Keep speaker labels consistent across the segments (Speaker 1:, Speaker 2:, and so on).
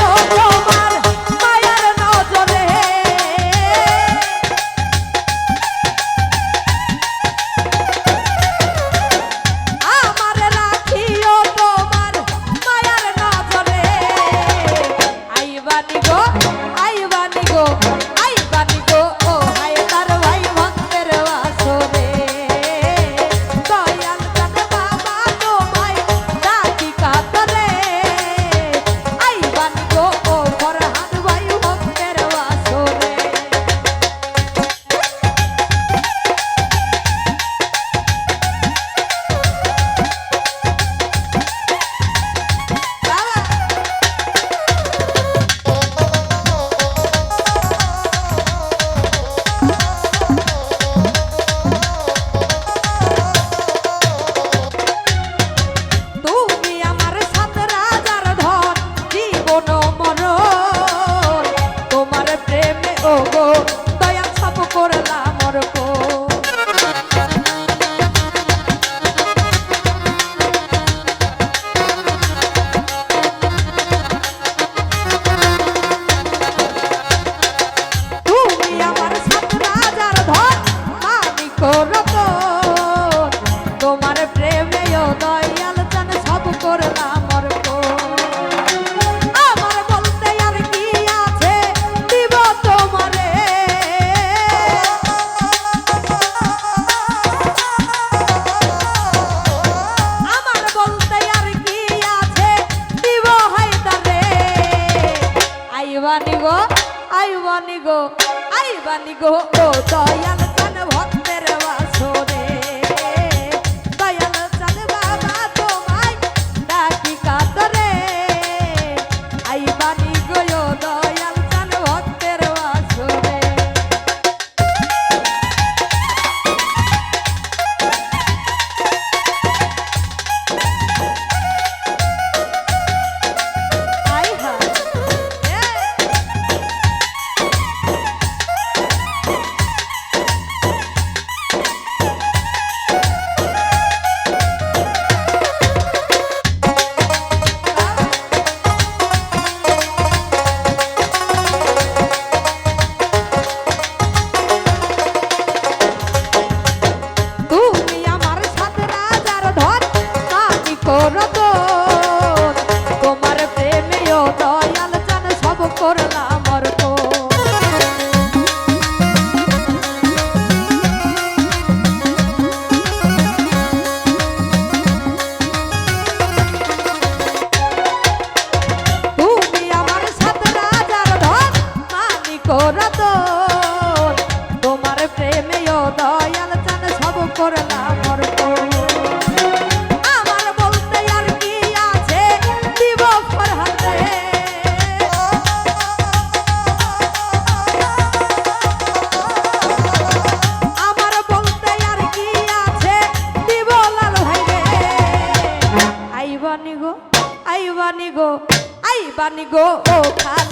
Speaker 1: Oh, বানি গো দয়াল খান গো ও খান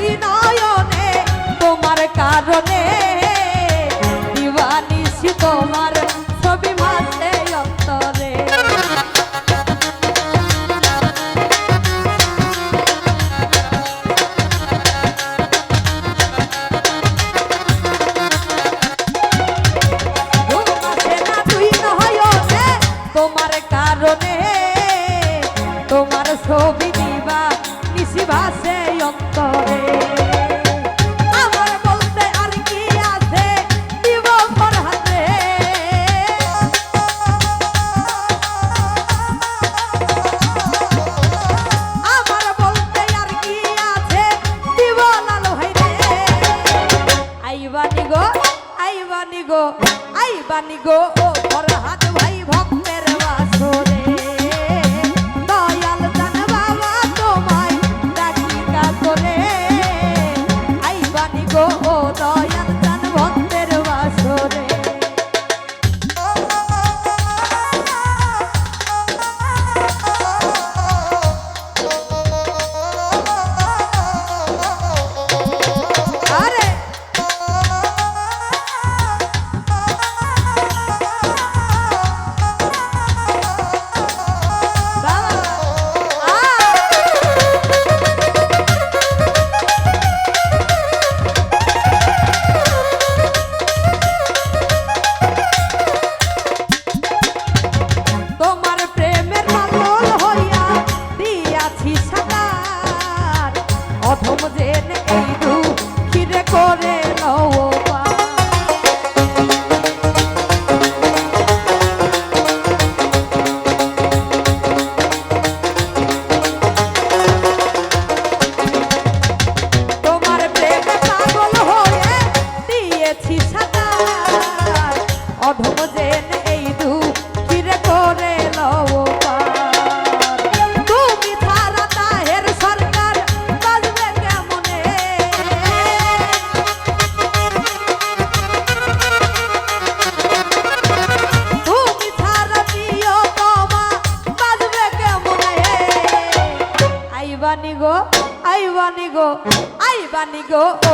Speaker 1: হৃদয় নয়নে তোমার কারণে और हाथ भाई भक्तेर वासुदेव। আইবানি গো